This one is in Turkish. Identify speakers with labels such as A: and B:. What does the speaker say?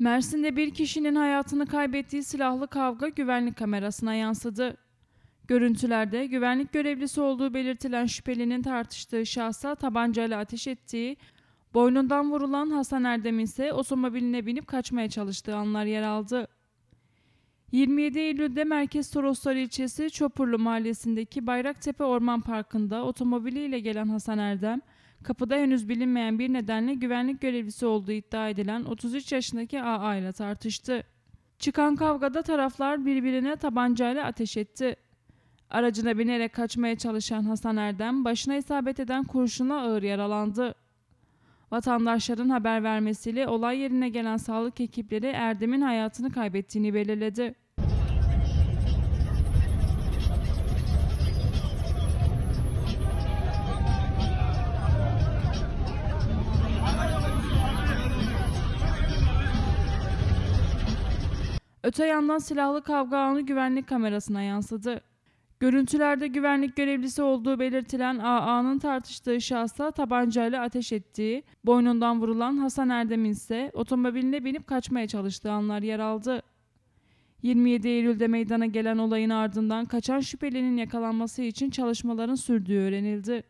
A: Mersin'de bir kişinin hayatını kaybettiği silahlı kavga güvenlik kamerasına yansıdı. Görüntülerde güvenlik görevlisi olduğu belirtilen şüphelinin tartıştığı şahsa tabancayla ateş ettiği, boynundan vurulan Hasan Erdem ise otomobiline binip kaçmaya çalıştığı anlar yer aldı. 27 Eylül'de Merkez Toroslar ilçesi Çopurlu mahallesindeki Bayraktepe Orman Parkı'nda otomobiliyle gelen Hasan Erdem, kapıda henüz bilinmeyen bir nedenle güvenlik görevlisi olduğu iddia edilen 33 yaşındaki AA ile tartıştı. Çıkan kavgada taraflar birbirine tabancayla ateş etti. Aracına binerek kaçmaya çalışan Hasan Erdem başına isabet eden kurşunla ağır yaralandı. Vatandaşların haber vermesiyle olay yerine gelen sağlık ekipleri Erdem'in hayatını kaybettiğini belirledi. Öte yandan silahlı kavga anı güvenlik kamerasına yansıdı. Görüntülerde güvenlik görevlisi olduğu belirtilen AA'nın tartıştığı şahsa tabancayla ateş ettiği, boynundan vurulan Hasan Erdem'in ise otomobiline binip kaçmaya çalıştığı anlar yer aldı. 27 Eylül'de meydana gelen olayın ardından kaçan şüphelinin yakalanması için çalışmaların sürdüğü öğrenildi.